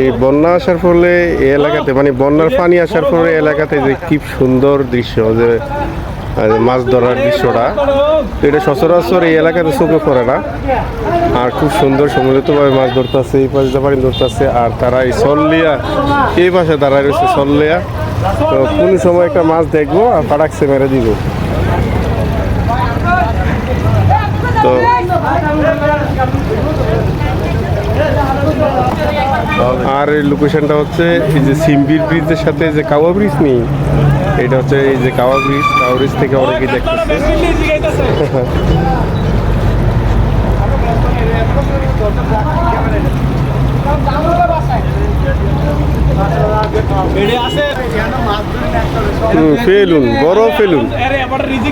এই বন্যা আসার ফলে এই এলাকাতে মানে বন্যার পানি আসার ফলে এলাকাতে যে কি সুন্দর দৃশ্য, যে মাছ ধরার দৃশ্যটা এটা সচরাচর এই এলাকাতে চোখে পড়ে না। আর খুব সুন্দর সম্মিলিতভাবে মাছ ধরতেছে, এই পাশে পানি ধরতেছে, আর তারা এই সল্লিয়া, এই পাশে দাঁড়ায় রয়েছে সল্লিয়া। তো কোন সময় একটা মাছ দেখব আর ফাটাকছে মেরে দিব। তো আর এই লোকেশনটা হচ্ছে এই যে সিম্বির ব্রিজের সাথে যে কাওয়া ব্রিজ নেই? এটা হচ্ছে এই যে কাওয়া ব্রিজ কাওয়া ব্রিজ থেকে অনেকেই দেখতেছে। হুম, ফেলুন বড় ফেলুন।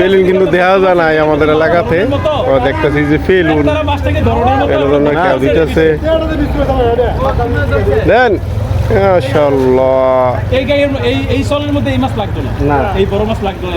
ফেলুন কিন্তু দেখা যায় নাই আমাদের এলাকাতে। দেখতেছি যে ফেলুন। এর জন্য দিতেছে। দেন মাশাআল্লাহ। এই গায়ের এই এই সলের মধ্যে এই মাছ লাগতো না? এই বড় মাছ লাগতো না।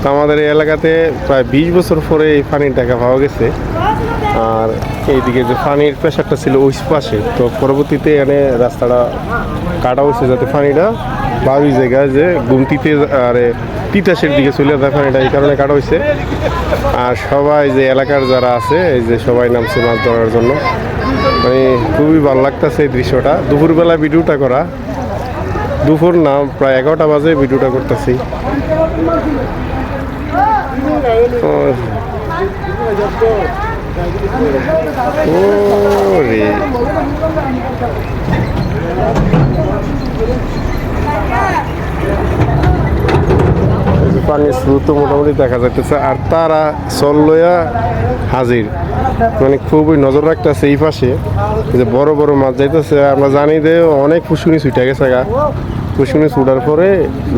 তো আমাদের এই এলাকাতে প্রায় বিশ বছর পরে এই পানির টাকা পাওয়া গেছে। আর এইদিকে যে পানির প্রেশারটা ছিল ওই পাশে, তো পরবর্তীতে এখানে রাস্তাটা কাটা হয়েছে যাতে পানিটা বাবি জায়গায় যে গুমতিতে আর তিতাসের দিকে চলে যায় পানিটা, এই কারণে কাটা হয়েছে। আর সবাই যে এলাকার যারা আছে, এই যে সবাই নামছে মাছ ধরার জন্য মানে খুবই ভালো লাগতেছে এই দৃশ্যটা। দুপুরবেলা ভিডিওটা করা, দুপুর না, প্রায় এগারোটা বাজে ভিডিওটা করতেছি। ওরে পানির স্রোত মোটামুটি দেখা যাইতেছে, আর তারা চল লইয়া হাজির। মানে খুবই নজর রাখতেছে এই পাশে যে বড় বড় মাছ যাইতেছে। আমরা জানি যে অনেক পুষ্কুনি ছুটে গেছে গা। পুষ্কুনি ছুটার পরে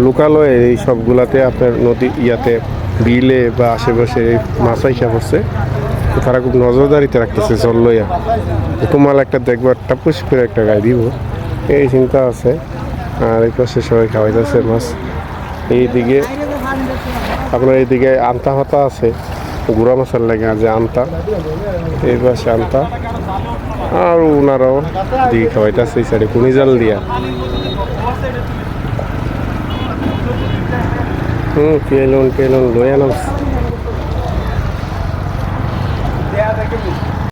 লোকালয়ে এই সবগুলাতে আপনার নদী ইয়াতে বিলে বা আশেপাশে মাছ আইসা পড়ছে তারা খুব নজরদারিতে রাখতেছে জল লইয়া। তোমার একটা দেখবার টাপুস করে একটা গায়ে দিব। এই চিন্তা আছে। আর এই পাশে সবাই খাওয়াইতেছে মাছ। এইদিকে আপনার এইদিকে আন্তা হাতা আছে। গুড়া মাছের লাগে যে আন্তা। এই পাশে আন্তা। আর ওনারাও দিকে খাওয়াইতেছে এই সাইডে কুনি জাল দিয়া। হুম পেলুন পেলুন লইয়া নামছে